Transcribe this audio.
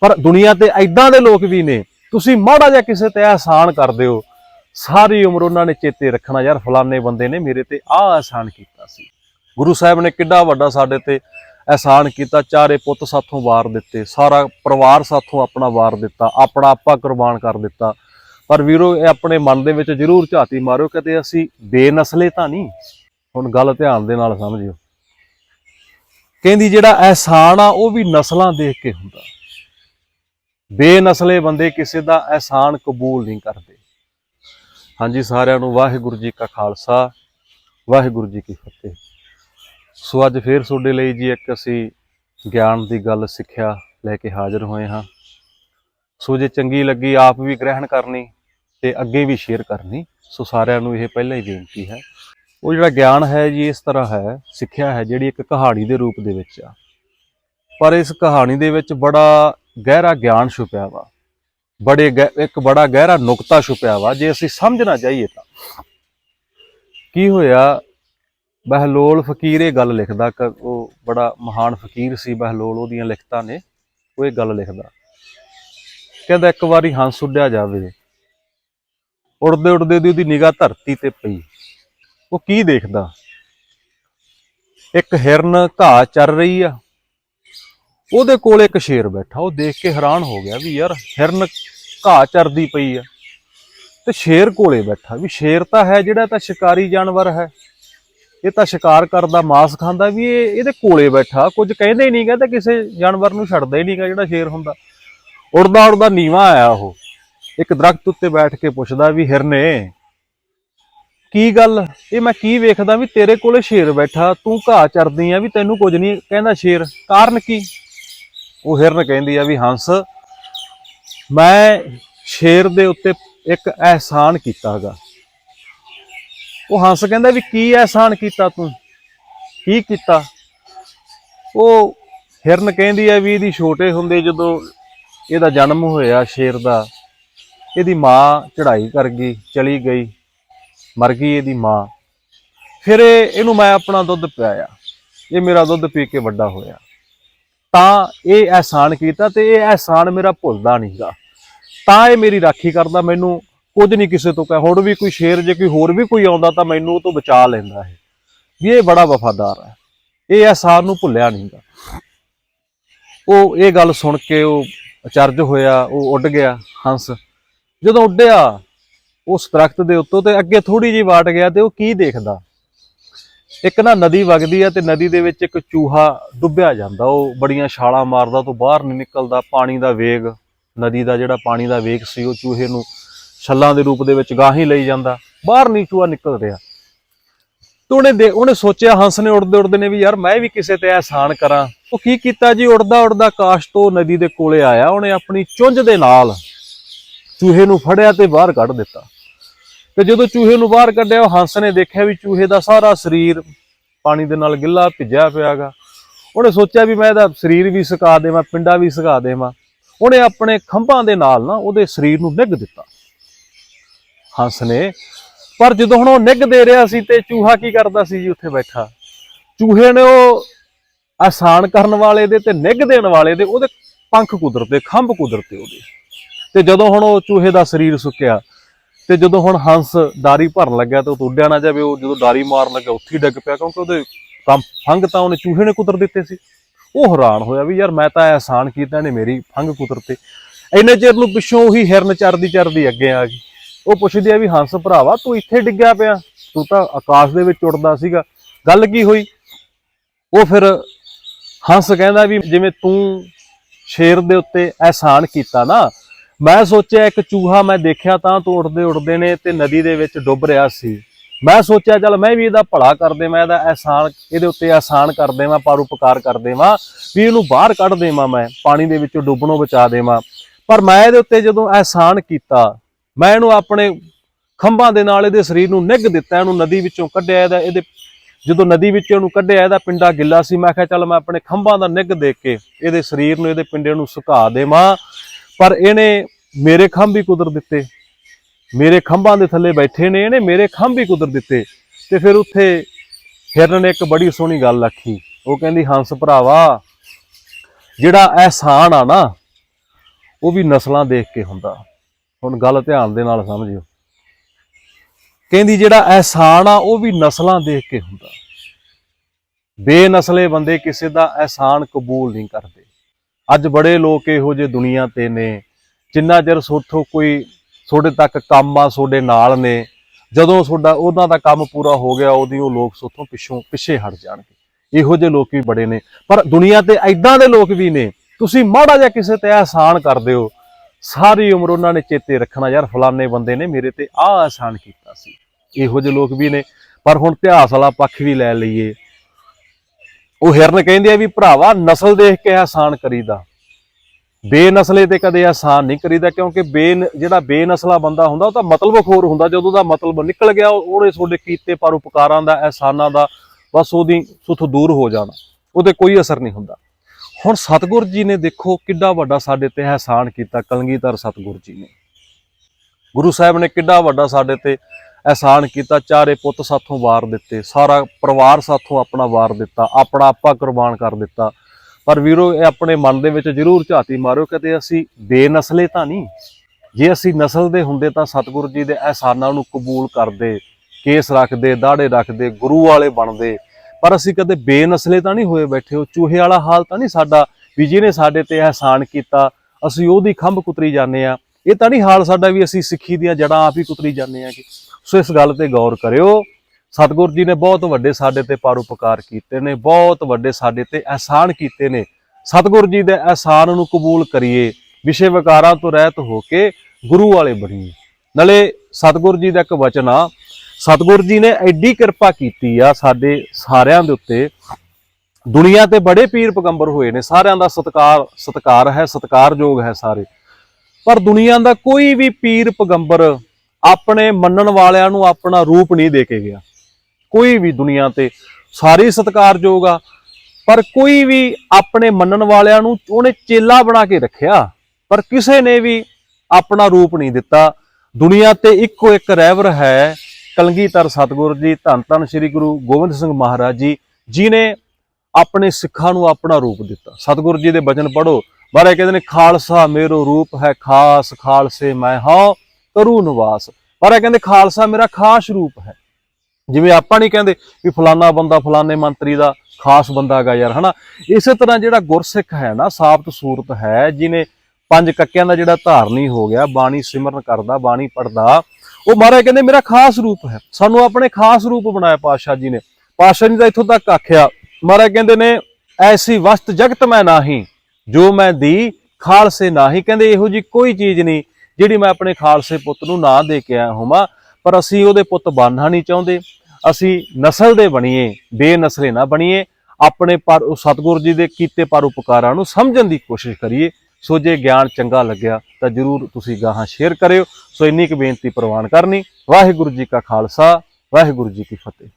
ਪਰ ਦੁਨੀਆ ਤੇ ਐਦਾਂ ਦੇ ਲੋਕ ਵੀ ਨੇ, ਤੁਸੀਂ ਮਾੜਾ ਜਿਹਾ ਕਿਸੇ ਤੇ ਆਸਾਨ ਕਰ ਦਿਓ। ਸਾਰੀ ਉਮਰ ਉਹਨਾਂ ਨੇ ਚੇਤੇ ਰੱਖਣਾ, ਯਾਰ ਫਲਾਣੇ ਬੰਦੇ ਨੇ ਮੇਰੇ ਤੇ ਆਹ ਆਸਾਨ ਕੀਤਾ ਸੀ। ਗੁਰੂ ਸਾਹਿਬ ਨੇ ਕਿੱਡਾ ਵੱਡਾ ਸਾਡੇ ਤੇ ਅਹਿਸਾਨ ਕੀਤਾ, ਚਾਰੇ ਪੁੱਤ ਸਾਥੋਂ ਵਾਰ ਦਿੱਤੇ, ਸਾਰਾ ਪਰਿਵਾਰ ਸਾਥੋਂ ਆਪਣਾ ਵਾਰ ਦਿੱਤਾ, ਆਪਣਾ ਆਪਾ ਕੁਰਬਾਨ ਕਰ ਦਿੱਤਾ। ਪਰ ਵੀਰੋ, ਇਹ ਆਪਣੇ ਮਨ ਦੇ ਵਿੱਚ ਜ਼ਰੂਰ ਝਾਤੀ ਮਾਰਿਓ, ਕਦੇ ਅਸੀਂ ਬੇਨਸਲੇ ਤਾਂ ਨਹੀਂ? ਹੁਣ ਗੱਲ ਧਿਆਨ ਦੇ ਨਾਲ ਸਮਝਿਓ। ਕਹਿੰਦੀ ਜਿਹੜਾ ਅਹਿਸਾਨ ਆ, ਉਹ ਵੀ ਨਸਲਾਂ ਦੇਖ ਕੇ ਹੁੰਦਾ। ਬੇਨਸਲੇ ਬੰਦੇ ਕਿਸੇ ਦਾ ਅਹਿਸਾਨ ਕਬੂਲ ਨਹੀਂ ਕਰਦੇ। ਹਾਂਜੀ ਸਾਰਿਆਂ ਨੂੰ ਵਾਹਿਗੁਰੂ ਜੀ ਕਾ ਖਾਲਸਾ, ਵਾਹਿਗੁਰੂ ਜੀ ਕੀ ਫਤਿਹ। ਸੋ ਅੱਜ ਫੇਰ ਤੁਹਾਡੇ ਲਈ ਜੀ ਇੱਕ ਅਸੀਂ ਗਿਆਨ ਦੀ ਗੱਲ ਸਿੱਖਿਆ ਲੈ ਕੇ ਹਾਜ਼ਰ ਹੋਏ ਹਾਂ। ਸੋ ਜੇ ਚੰਗੀ ਲੱਗੀ ਆਪ ਵੀ ਗ੍ਰਹਿਣ ਕਰਨੀ ਤੇ ਅੱਗੇ ਵੀ ਸ਼ੇਅਰ ਕਰਨੀ। ਸੋ ਸਾਰਿਆਂ ਨੂੰ ਇਹ ਪਹਿਲਾਂ ਹੀ ਬੇਨਤੀ ਹੈ। ਉਹ ਜਿਹੜਾ ਗਿਆਨ ਹੈ ਜੀ, ਇਸ ਤਰ੍ਹਾਂ ਹੈ, ਸਿੱਖਿਆ ਹੈ ਜਿਹੜੀ ਇੱਕ ਕਹਾਣੀ ਦੇ ਰੂਪ ਦੇ ਵਿੱਚ ਆ। ਪਰ ਇਸ ਕਹਾਣੀ ਦੇ ਵਿੱਚ ਬੜਾ ਗਹਿਰਾ ਗਿਆਨ ਛੁਪਿਆ ਵਾ। ਬੜੇ ਗਹਿ- ਇੱਕ ਬੜਾ ਗਹਿਰਾ ਨੁਕਤਾ ਛੁਪਿਆ ਵਾ। ਜੇ ਅਸੀਂ ਸਮਝਣਾ ਚਾਹੀਏ ਤਾਂ। ਕੀ ਹੋਇਆ? ਬਹਿਲੋਲ ਫਕੀਰ ਇਹ ਗੱਲ ਲਿਖਦਾ ਕਿ, ਉਹ ਬੜਾ ਮਹਾਨ ਫਕੀਰ ਸੀ ਬਹਿਲੋਲ, ਉਹਦੀਆਂ ਲਿਖਤਾਂ ਨੇ, ਉਹ ਇਹ ਗੱਲ ਲਿਖਦਾ। ਕਹਿੰਦਾ ਇੱਕ ਵਾਰੀ ਹੰਸ ਉੱਡਿਆ ਜਾਵੇ। ਉੜਦੇ ਉੜਦੇ ਦੀ ਉਹਦੀ ਨਿਗਾਹ ਧਰਤੀ ਤੇ ਪਈ। ਉਹ ਕੀ ਦੇਖਦਾ? ਇੱਕ ਹਿਰਨ ਘਾਹ ਚਰ ਰਹੀ ਆ। ਉਹਦੇ ਕੋਲ ਇੱਕ ਸ਼ੇਰ ਬੈਠਾ, ਉਹ ਦੇਖ ਕੇ ਹੈਰਾਨ ਹੋ ਗਿਆ ਵੀ ਯਾਰ ਹਿਰਨ ਘਾਹ ਚਰਦੀ ਪਈ ਆ। ਤੇ ਸ਼ੇਰ ਕੋਲੇ ਬੈਠਾ ਵੀ ਸ਼ੇਰ ਤਾਂ ਹੈ ਜਿਹੜਾ ਤਾਂ ਸ਼ਿਕਾਰੀ ਜਾਨਵਰ ਹੈ। ਇਹ ਤਾਂ ਸ਼ਿਕਾਰ ਕਰਦਾ, ਮਾਸ ਖਾਂਦਾ ਵੀ ਇਹ ਇਹਦੇ ਕੋਲੇ ਬੈਠਾ। ਕੁਝ ਕਹਿੰਦੇ ਹੀ ਨਹੀਂ ਤੇ ਕਿਸੇ ਜਾਨਵਰ ਨੂੰ ਛੱਡਦਾ ਹੀ ਨਹੀਂਗਾ ਜਿਹੜਾ ਸ਼ੇਰ ਹੁੰਦਾ। ਉੜਦਾ ਉੜਦਾ ਨੀਵਾ ਆਇਆ ਉਹ। ਇੱਕ ਦਰਖਤ ਉੱਤੇ ਬੈਠ ਕੇ ਪੁੱਛਦਾ ਵੀ, ਹਿਰਨੇ, ਕੀ ਗੱਲ? ਇਹ ਮੈਂ ਕੀ ਵੇਖਦਾ ਵੀ ਤੇਰੇ ਕੋਲੇ ਸ਼ੇਰ ਬੈਠਾ, ਤੂੰ ਘਾਹ ਚਰਦੀ ਆ ਵੀ ਤੈਨੂੰ ਕੁਝ ਨਹੀਂ ਕਹਿੰਦਾ ਸ਼ੇਰ। ਕਾਰਨ ਕੀ? ਉਹ ਹਿਰਨ ਕਹਿੰਦੀ ਆ ਵੀ ਹੰਸ, ਮੈਂ ਸ਼ੇਰ ਦੇ ਉੱਤੇ ਇੱਕ ਅਹਿਸਾਨ ਕੀਤਾ ਹੈਗਾ। ਉਹ ਹੰਸ ਕਹਿੰਦਾ ਵੀ ਕੀ ਅਹਿਸਾਨ ਕੀਤਾ ਤੂੰ? ਕੀ ਕੀਤਾ? ਉਹ ਹਿਰਨ ਕਹਿੰਦੀ ਆ ਵੀ ਇਹਦੀ ਛੋਟੇ ਹੁੰਦੇ ਜਦੋਂ ਇਹਦਾ ਜਨਮ ਹੋਇਆ ਸ਼ੇਰ ਦਾ, ਇਹਦੀ ਮਾਂ ਚੜ੍ਹਾਈ ਕਰ ਗਈ, ਚਲੀ ਗਈ, ਮਰ ਗਈ ਇਹਦੀ ਮਾਂ। ਫਿਰ ਇਹਨੂੰ ਮੈਂ ਆਪਣਾ ਦੁੱਧ ਪਿਆਇਆ। ਇਹ ਮੇਰਾ ਦੁੱਧ ਪੀ ਕੇ ਵੱਡਾ ਹੋਇਆ। ਤਾਂ ਇਹ ਅਹਿਸਾਨ ਕੀਤਾ ਤੇ ਇਹ ਅਹਿਸਾਨ ਮੇਰਾ ਭੁੱਲਦਾ ਨਹੀਂਗਾ ਤਾਂ ਇਹ ਮੇਰੀ ਰਾਖੀ ਕਰਦਾ, ਮੈਨੂੰ ਕੁਝ ਨਹੀਂ ਕਿਸੇ ਤੋਂ ਕਹਿ ਹੁਣ ਵੀ ਕੋਈ ਸ਼ੇਰ ਜੇ ਕੋਈ ਹੋਰ ਵੀ ਕੋਈ ਆਉਂਦਾ ਤਾਂ ਮੈਨੂੰ ਉਹ ਤੋਂ ਬਚਾ ਲੈਂਦਾ ਹੈ ਵੀ ਇਹ ਬੜਾ ਵਫਾਦਾਰ ਹੈ। ਇਹ ਅਹਿਸਾਨ ਨੂੰ ਭੁੱਲਿਆ ਨਹੀਂਗਾ ਉਹ ਇਹ ਗੱਲ ਸੁਣ ਕੇ ਉਹ ਅਚਰਜ ਹੋਇਆ, ਉਹ ਉੱਡ ਗਿਆ ਹੰਸ। ਜਦੋਂ ਉੱਡਿਆ, ਉਸ ਦਰਖਤ ਦੇ ਉੱਤੋਂ ਤੇ ਅੱਗੇ ਥੋੜੀ ਜਿਹੀ ਵਾਟ ਗਿਆ ਤੇ ਉਹ ਕੀ ਦੇਖਦਾ? ਇੱਕ ਨਾ ਨਦੀ ਵਗਦੀ ਆ ਤੇ ਨਦੀ ਦੇ ਵਿੱਚ ਇੱਕ ਚੂਹਾ ਡੁੱਬਿਆ ਜਾਂਦਾ। ਉਹ ਬੜੀਆਂ ਛਾਲਾਂ ਮਾਰਦਾ ਤੋਂ ਬਾਹਰ ਨਹੀਂ ਨਿਕਲਦਾ। ਪਾਣੀ ਦਾ ਵੇਗ, ਨਦੀ ਦਾ ਜਿਹੜਾ ਪਾਣੀ ਦਾ ਵੇਗ ਸੀ, ਉਹ ਚੂਹੇ ਨੂੰ ਛੱਲਾਂ ਦੇ ਰੂਪ ਦੇ ਵਿੱਚ ਗਾਹੀ ਲਈ ਜਾਂਦਾ। ਬਾਹਰ ਨਹੀਂ ਚੂਹਾ ਨਿਕਲ ਰਿਹਾ। ਤੇ ਉਹਨੇ ਦੇ- ਉਹਨੇ ਸੋਚਿਆ, ਹੰਸ ਨੇ ਉੜਦੇ ਉੜਦੇ ਨੇ ਵੀ ਯਾਰ ਮੈਂ ਵੀ ਕਿਸੇ ਤੇ ਅਹਿਸਾਨ ਕਰਾਂ। ਉਹ ਕੀ ਕੀਤਾ ਜੀ? ਉੜਦਾ ਉੜਦਾ ਕਾਸ਼ ਤੋਂ ਨਦੀ ਦੇ ਕੋਲੇ ਆਇਆ। ਉਹਨੇ ਆਪਣੀ ਚੁੰਝ ਦੇ ਨਾਲ ਚੂਹੇ ਨੂੰ ਫੜਿਆ ਤੇ ਬਾਹਰ ਕੱਢ ਦਿੱਤਾ। ਤੇ ਜਦੋਂ ਚੂਹੇ ਨੂੰ ਬਾਹਰ ਕੱਢਿਆ, ਉਹ ਹੰਸ ਨੇ ਦੇਖਿਆ ਵੀ ਚੂਹੇ ਦਾ ਸਾਰਾ ਸਰੀਰ ਪਾਣੀ ਦੇ ਨਾਲ ਗਿੱਲਾ ਭਿੱਜਿਆ ਪਿਆਗਾ। ਉਹਨੇ ਸੋਚਿਆ ਵੀ ਮੈਂ ਇਹਦਾ ਸਰੀਰ ਵੀ ਸੁਕਾ ਦੇਵਾਂ, ਪਿੰਡਾ ਵੀ ਸੁਕਾ ਦੇਵਾਂ। ਉਹਨੇ ਆਪਣੇ ਖੰਭਾਂ ਦੇ ਨਾਲ ਨਾ ਉਹਦੇ ਸਰੀਰ ਨੂੰ ਨਿੱਘ ਦਿੱਤਾ। ਹੰਸ ਨੇ, ਪਰ ਜਦੋਂ ਹੁਣ ਉਹ ਨਿੱਘ ਦੇ ਰਿਹਾ ਸੀ ਤੇ ਚੂਹਾ ਕੀ ਕਰਦਾ ਸੀ ਜੀ ਉੱਥੇ ਬੈਠਾ? ਚੂਹੇ ਨੇ ਉਹ ਆਸਾਨ ਕਰਨ ਵਾਲੇ ਦੇ ਤੇ ਨਿੱਘ ਦੇਣ ਵਾਲੇ ਦੇ ਉਹਦੇ ਪੰਖ ਕੁਦਰਤੇ, ਖੰਭ ਕੁਦਰਤੇ ਉਹਦੇ। ਤੇ ਜਦੋਂ ਹੁਣ ਉਹ ਚੂਹੇ ਦਾ ਸਰੀਰ ਸੁੱਕਿਆ ਤੇ ਜਦੋਂ ਹੁਣ ਹੰਸ ਡਾਰੀ ਭਰਨ ਲੱਗਿਆ ਤਾਂ ਉਹ ਉੱਡਿਆ ਨਾ ਜਾਵੇ, ਉਹ ਜਦੋਂ ਡਾਰੀ ਮਾਰਨ ਲੱਗਾ ਉੱਥੇ ਹੀ ਡਿੱਗ ਪਿਆ, ਕਿਉਂਕਿ ਉਹਦੇ ਕੰਮ ਫੰਗ ਤਾਂ ਉਹਨੇ ਚੂਹੇ ਨੇ ਕੁਤਰ ਦਿੱਤੇ ਸੀ। ਉਹ ਹੈਰਾਨ ਹੋਇਆ ਵੀ ਯਾਰ ਮੈਂ ਤਾਂ ਆਸਾਨ ਕੀਤਾ ਇਹਨੇ ਮੇਰੀ ਫੰਗ ਕੁਦਰਤੇ ਇੰਨੇ ਚਿਰ ਨੂੰ ਪਿੱਛੋਂ ਉਹੀ ਹਿਰਨ ਚਰਦੀ ਚਰਦੀ ਅੱਗੇ ਆ ਗਈ। ਉਹ ਪੁੱਛਦੀ ਆ ਵੀ ਹੰਸ ਭਰਾਵਾ, ਤੂੰ ਇੱਥੇ ਡਿੱਗਿਆ ਪਿਆ? ਤੂੰ ਤਾਂ ਆਕਾਸ਼ ਦੇ ਵਿੱਚ ਉੱਡਦਾ ਸੀਗਾ। ਗੱਲ ਕੀ ਹੋਈ? ਉਹ ਫਿਰ ਹੰਸ ਕਹਿੰਦਾ ਵੀ ਜਿਵੇਂ ਤੂੰ ਸ਼ੇਰ ਦੇ ਉੱਤੇ ਅਹਿਸਾਨ ਕੀਤਾ ਨਾ ਮੈਂ ਸੋਚਿਆ ਇੱਕ ਚੂਹਾ ਮੈਂ ਦੇਖਿਆ ਤਾਂ ਤੋਂ ਉੱਡਦੇ ਉੱਡਦੇ ਨੇ ਤੇ ਨਦੀ ਦੇ ਵਿੱਚ ਡੁੱਬ ਰਿਹਾ ਸੀ। ਮੈਂ ਸੋਚਿਆ, ਚੱਲ ਮੈਂ ਵੀ ਇਹਦਾ ਭਲਾ ਕਰ ਦੇਵਾਂ, ਇਹਦਾ ਅਹਿਸਾਨ, ਇਹਦੇ ਉੱਤੇ ਆਸਾਨ ਕਰ ਦੇਵਾਂ ਪਰਉਪਕਾਰ ਕਰ ਦੇਵਾਂ, ਵੀ ਇਹਨੂੰ ਬਾਹਰ ਕੱਢ ਦੇਵਾਂ ਮੈਂ, ਪਾਣੀ ਦੇ ਵਿੱਚੋਂ ਡੁੱਬਣੋਂ ਬਚਾ ਦੇਵਾਂ। ਪਰ ਮੈਂ ਇਹਦੇ ਉੱਤੇ ਜਦੋਂ ਅਹਿਸਾਨ ਕੀਤਾ, ਮੈਂ ਇਹਨੂੰ ਆਪਣੇ ਖੰਭਾਂ ਦੇ ਨਾਲ ਇਹਦੇ ਸਰੀਰ ਨੂੰ ਨਿੱਘ ਦਿੱਤਾ, ਇਹਨੂੰ ਨਦੀ ਵਿੱਚੋਂ ਕੱਢਿਆ ਇਹਦਾ, ਇਹਦੇ ਜਦੋਂ ਨਦੀ ਵਿੱਚੋਂ ਇਹਨੂੰ ਕੱਢਿਆ, ਇਹਦਾ ਪਿੰਡਾ ਗਿੱਲਾ ਸੀ, ਮੈਂ ਕਿਹਾ, ਚੱਲ ਮੈਂ ਆਪਣੇ ਖੰਭਾਂ ਦਾ ਨਿੱਘ ਦੇ ਕੇ ਇਹਦੇ ਸਰੀਰ ਨੂੰ, ਇਹਦੇ ਪਿੰਡੇ ਨੂੰ ਸੁਕਾ ਦੇਵਾਂ ਪਰ ਇਹਨੇ ਮੇਰੇ ਖੰਭ ਵੀ ਕੁਦਰ ਦਿੱਤੇ। ਮੇਰੇ ਖੰਭਾਂ ਦੇ ਥੱਲੇ ਬੈਠੇ ਨੇ, ਇਹਨੇ ਮੇਰੇ ਖੰਭ ਵੀ ਕੁਦਰ ਦਿੱਤੇ। ਤੇ ਫਿਰ ਉੱਥੇ ਹਿਰਨ ਨੇ ਇੱਕ ਬੜੀ ਸੋਹਣੀ ਗੱਲ ਆਖੀ। ਉਹ ਕਹਿੰਦੀ, ਹੰਸ ਭਰਾਵਾ, ਜਿਹੜਾ ਅਹਿਸਾਨ ਆ ਨਾ, ਉਹ ਵੀ ਨਸਲਾਂ ਦੇਖ ਕੇ ਹੁੰਦਾ। ਹੁਣ ਗੱਲ ਧਿਆਨ ਦੇ ਨਾਲ ਸਮਝਿਓ। ਕਹਿੰਦੀ, ਜਿਹੜਾ ਅਹਿਸਾਨ ਆ, ਉਹ ਵੀ ਨਸਲਾਂ ਦੇਖ ਕੇ ਹੁੰਦਾ। ਬੇਨਸਲੇ ਬੰਦੇ ਕਿਸੇ ਦਾ ਅਹਿਸਾਨ ਕਬੂਲ ਨਹੀਂ ਕਰਦੇ। ਅੱਜ ਬੜੇ ਲੋਕ ਇਹੋ ਜਿਹੇ ਦੁਨੀਆ ਤੇ ਨੇ, ਜਿੰਨਾ ਚਿਰ ਸੋਥੋਂ ਕੋਈ ਤੁਹਾਡੇ ਤੱਕ ਕੰਮ ਆ, ਤੁਹਾਡੇ ਨਾਲ ਨੇ, ਜਦੋਂ ਤੁਹਾਡਾ ਉਹਨਾਂ ਦਾ ਕੰਮ ਪੂਰਾ ਹੋ ਗਿਆ, ਉਹਦੀ ਉਹ ਲੋਕ ਸੋਥੋਂ ਪਿੱਛੋਂ, ਪਿੱਛੇ ਹਟ ਜਾਣਗੇ। ਇਹੋ ਜਿਹੇ ਲੋਕ ਵੀ ਬੜੇ ਨੇ। ਪਰ ਦੁਨੀਆ ਤੇ ਐਦਾਂ ਦੇ ਲੋਕ ਵੀ ਨੇ, ਤੁਸੀਂ ਮਾੜਾ ਜਿਹਾ ਕਿਸੇ ਤੇ ਅਹਿਸਾਨ ਕਰਦੇ ਹੋ, ਸਾਰੀ ਉਮਰ ਉਹਨਾਂ ਨੇ ਚੇਤੇ ਰੱਖਣਾ, ਯਾਰ ਫਲਾਣੇ ਬੰਦੇ ਨੇ ਮੇਰੇ ਤੇ ਆਹ ਅਹਿਸਾਨ ਕੀਤਾ ਸੀ। ਇਹੋ ਜਿਹੇ ਲੋਕ ਵੀ ਨੇ, ਪਰ ਹੁਣ ਇਤਿਹਾਸ ਵਾਲਾ ਪੱਖ ਵੀ ਲੈ ਲਈਏ। ਉਹ ਹਿਰਨ ਕਹਿੰਦੇ ਆ ਵੀ ਭਰਾਵਾ ਨਸਲ ਦੇਖ ਕੇ ਅਹਿਸਾਨ ਕਰੀਦਾ। ਬੇਨਸਲੇ ਤੇ ਕਦੇ ਅਹਿਸਾਨ ਨਹੀਂ ਕਰੀਦਾ ਕਿਉਂਕਿ ਬੇਨ ਜਿਹੜਾ ਬੇਨਸਲਾ ਬੰਦਾ ਹੁੰਦਾ, ਉਹ ਤਾਂ ਮਤਲਬ ਖੋਰ ਹੁੰਦਾ। ਜਦੋਂ ਦਾ ਮਤਲਬ ਨਿਕਲ ਗਿਆ ਉਹ- ਉਹਦੇ ਤੁਹਾਡੇ ਕੀਤੇ ਪਰ ਉਪਕਾਰਾਂ ਦਾ, ਅਹਿਸਾਨਾਂ ਦਾ, ਬਸ ਉਹਦੀ ਸੁਥ ਦੂਰ ਹੋ ਜਾਣਾ। ਉਹਦੇ ਕੋਈ ਅਸਰ ਨਹੀਂ ਹੁੰਦਾ। ਹੁਣ ਸਤਿਗੁਰ ਜੀ ਨੇ ਦੇਖੋ ਕਿੱਡਾ ਵੱਡਾ ਸਾਡੇ ਤੇ ਅਹਿਸਾਨ ਕੀਤਾ, ਕਲਗੀਧਰ ਸਤਿਗੁਰ ਜੀ ਨੇ। ਗੁਰੂ ਸਾਹਿਬ ਨੇ ਕਿੱਡਾ ਵੱਡਾ ਸਾਡੇ ਤੇ ਅਹਿਸਾਨ ਕੀਤਾ, ਚਾਰੇ ਪੁੱਤ ਸਾਥੋਂ ਵਾਰ ਦਿੱਤੇ, ਸਾਰਾ ਪਰਿਵਾਰ ਸਾਥੋਂ ਆਪਣਾ ਵਾਰ ਦਿੱਤਾ, ਆਪਣਾ ਆਪਾ ਕੁਰਬਾਨ ਕਰ ਦਿੱਤਾ। ਪਰ ਵੀਰੋ, ਇਹ ਆਪਣੇ ਮਨ ਦੇ ਵਿੱਚ ਜ਼ਰੂਰ ਝਾਤੀ ਮਾਰਿਓ ਕਦੇ ਅਸੀਂ ਬੇਨਸਲੇ ਤਾਂ ਨਹੀਂ, ਜੇ ਅਸੀਂ ਨਸਲ ਦੇ ਹੁੰਦੇ ਤਾਂ ਸਤਿਗੁਰੂ ਜੀ ਦੇ ਅਹਿਸਾਨਾਂ ਨੂੰ ਕਬੂਲ ਕਰਦੇ, ਕੇਸ ਰੱਖਦੇ, ਦਾੜੇ ਰੱਖਦੇ, ਗੁਰੂ ਵਾਲੇ ਬਣਦੇ। ਪਰ ਅਸੀਂ ਕਦੇ ਬੇਨਸਲੇ ਤਾਂ ਨਹੀਂ ਹੋਏ ਬੈਠੇ, ਉਹ ਚੂਹੇ ਵਾਲਾ ਹਾਲ ਤਾਂ ਨਹੀਂ ਸਾਡਾ, ਵੀ ਜਿਹਨੇ ਸਾਡੇ ਤੇ ਅਹਿਸਾਨ ਕੀਤਾ, ਅਸੀਂ ਉਹਦੀ ਖੰਭ ਕੁਤਰੀ ਜਾਂਦੇ ਆ ਇਹ ਤਾਂ ਨਹੀਂ ਹਾਲ ਸਾਡਾ ਵੀ ਅਸੀਂ ਸਿੱਖੀ ਦੀਆਂ ਜੜਾਂ ਆਪ ਹੀ ਕੁਤਰੀ ਜਾਂਦੇ ਆ ਕਿ ਸੋ ਇਸ ਗੱਲ ਤੇ ਗੌਰ ਕਰਿਓ, ਸਤਿਗੁਰੂ ਜੀ ਨੇ ਬਹੁਤ ਵੱਡੇ ਸਾਡੇ ਤੇ ਪਰਉਪਕਾਰ ਕੀਤੇ ਨੇ, ਬਹੁਤ ਵੱਡੇ ਸਾਡੇ ਤੇ ਅਹਿਸਾਨ ਕੀਤੇ ਨੇ। ਸਤਿਗੁਰੂ ਜੀ ਦੇ ਅਹਿਸਾਨ ਨੂੰ ਕਬੂਲ ਕਰੀਏ, ਵਿਸ਼ੇ ਵਿਕਾਰਾਂ ਤੋਂ ਰਹਿਤ ਹੋ ਕੇ ਗੁਰੂ ਵਾਲੇ ਬਣੀਏ। ਨਾਲੇ ਸਤਿਗੁਰੂ ਜੀ ਦਾ ਇੱਕ ਵਚਨ ਆ, ਸਤਿਗੁਰੂ ਜੀ ਨੇ ਐਡੀ ਕਿਰਪਾ ਕੀਤੀ ਆ ਸਾਡੇ ਸਾਰਿਆਂ ਦੇ ਉੱਤੇ। ਦੁਨੀਆ ਤੇ ਬੜੇ ਪੀਰ ਪੈਗੰਬਰ ਹੋਏ ਨੇ, ਸਾਰਿਆਂ ਦਾ ਸਤਕਾਰ ਸਤਕਾਰ ਹੈ, ਸਤਕਾਰਯੋਗ ਹੈ ਸਾਰੇ। ਪਰ ਦੁਨੀਆ ਦਾ ਕੋਈ ਵੀ ਪੀਰ ਪੈਗੰਬਰ ਆਪਣੇ ਮੰਨਣ ਵਾਲਿਆਂ ਨੂੰ ਆਪਣਾ ਰੂਪ ਨਹੀਂ ਦੇ ਕੇ ਗਿਆ। ਕੋਈ ਵੀ ਦੁਨੀਆ ਤੇ ਸਾਰੇ ਸਤਿਕਾਰਯੋਗ ਆ, ਪਰ ਕੋਈ ਵੀ ਆਪਣੇ ਮੰਨਣ ਵਾਲਿਆਂ ਨੂੰ ਉਹਨੇ ਚੇਲਾ ਬਣਾ ਕੇ ਰੱਖਿਆ, ਪਰ ਕਿਸੇ ਨੇ ਵੀ ਆਪਣਾ ਰੂਪ ਨਹੀਂ ਦਿੱਤਾ। ਦੁਨੀਆ ਤੇ ਇੱਕੋ ਇੱਕ ਰਹਿਬਰ ਹੈ ਕਲਗੀਧਰ ਸਤਿਗੁਰੂ ਜੀ, ਧੰਨ ਧੰਨ ਸ੍ਰੀ ਗੁਰੂ ਗੋਬਿੰਦ ਸਿੰਘ ਮਹਾਰਾਜ ਜੀ, ਜਿਨੇ ਆਪਣੇ ਸਿੱਖਾਂ ਨੂੰ ਆਪਣਾ ਰੂਪ ਦਿੱਤਾ। ਸਤਿਗੁਰੂ ਜੀ ਦੇ ਬਚਨ ਪੜੋ ਬਾਰੇ ਕਹਿੰਦੇ ਨੇ, ਖਾਲਸਾ ਮੇਰੋ ਰੂਪ ਹੈ, ਖਾਸ ਖਾਲਸੇ ਮੈਂ ਹਾਂ। ਕਰੂ ਨਿਵਾਸ। ਪਰ ਇਹ ਕਹਿੰਦੇ, ਖਾਲਸਾ ਮੇਰਾ ਖਾਸ ਰੂਪ ਹੈ। ਜਿਵੇਂ ਆਪਾਂ ਨਹੀਂ ਕਹਿੰਦੇ ਵੀ ਫਲਾਨਾ ਬੰਦਾ ਫਲਾਨੇ ਮੰਤਰੀ ਦਾ ਖਾਸ ਬੰਦਾ ਗਾ ਯਾਰ, ਹਨਾ? ਇਸੇ ਤਰ੍ਹਾਂ ਜਿਹੜਾ ਗੁਰਸਿੱਖ ਹੈ ਨਾ, ਸਾਬਤ ਸੂਰਤ ਹੈ ਜਿਨੇ ਪੰਜ ਕੱਕਿਆਂ ਦਾ ਜਿਹੜਾ ਧਾਰਨੀ ਹੋ ਗਿਆ, ਬਾਣੀ ਸਿਮਰਨ ਕਰਦਾ, ਬਾਣੀ ਪੜਦਾ ਉਹ ਮਹਾਰਾਜ ਕਹਿੰਦੇ, ਮੇਰਾ ਖਾਸ ਰੂਪ ਹੈ। ਸਾਨੂੰ ਆਪਣੇ ਖਾਸ ਰੂਪ ਬਣਾਇਆ ਪਾਤਸ਼ਾਹ ਜੀ ਨੇ। ਪਾਤਸ਼ਾਹ ਜੀ ਦਾ ਇੱਥੋਂ ਤੱਕ ਆਖਿਆ, ਮਹਾਰਾਜ ਕਹਿੰਦੇ ਨੇ, ਐਸੀ ਵਸਤ ਜਗਤ ਮੈਂ ਨਾਹੀ, ਜੋ ਮੈਂ ਦੀ ਖਾਲਸੇ ਨਾਹੀ। ਕਹਿੰਦੇ ਇਹੋ ਜੀ ਕੋਈ ਚੀਜ਼ ਨਹੀਂ ਜਿਹੜੀ ਮੈਂ ਆਪਣੇ ਖਾਲਸੇ ਪੁੱਤ ਨੂੰ ਨਾ ਦੇ ਕੇ ਆਇਆ ਹੋਵਾਂ, ਪਰ ਅਸੀਂ ਉਹਦੇ ਪੁੱਤ ਬਣਨਾ ਨਹੀਂ ਚਾਹੁੰਦੇ। ਅਸੀਂ ਨਸਲ ਦੇ ਬਣੀਏ ਬੇਨਸਲੇ ਨਾ ਬਣੀਏ। ਆਪਣੇ ਪਰ ਉਹ ਸਤਿਗੁਰੂ ਜੀ ਦੇ ਕੀਤੇ ਪਰ ਉਪਕਾਰਾਂ ਨੂੰ ਸਮਝਣ ਦੀ ਕੋਸ਼ਿਸ਼ ਕਰੀਏ। ਸੋ ਜੇ ਗਿਆਨ ਚੰਗਾ ਲੱਗਿਆ ਤਾਂ ਜਰੂਰ ਤੁਸੀਂ ਗਾਹਾਂ ਸ਼ੇਅਰ ਕਰਿਓ। ਸੋ ਇੰਨੀ ਕੁ ਬੇਨਤੀ ਪ੍ਰਵਾਨ ਕਰਨੀ। ਵਾਹਿਗੁਰੂ ਜੀ ਕਾ ਖਾਲਸਾ, ਵਾਹਿਗੁਰੂ ਜੀ ਕੀ ਫਤਿਹ।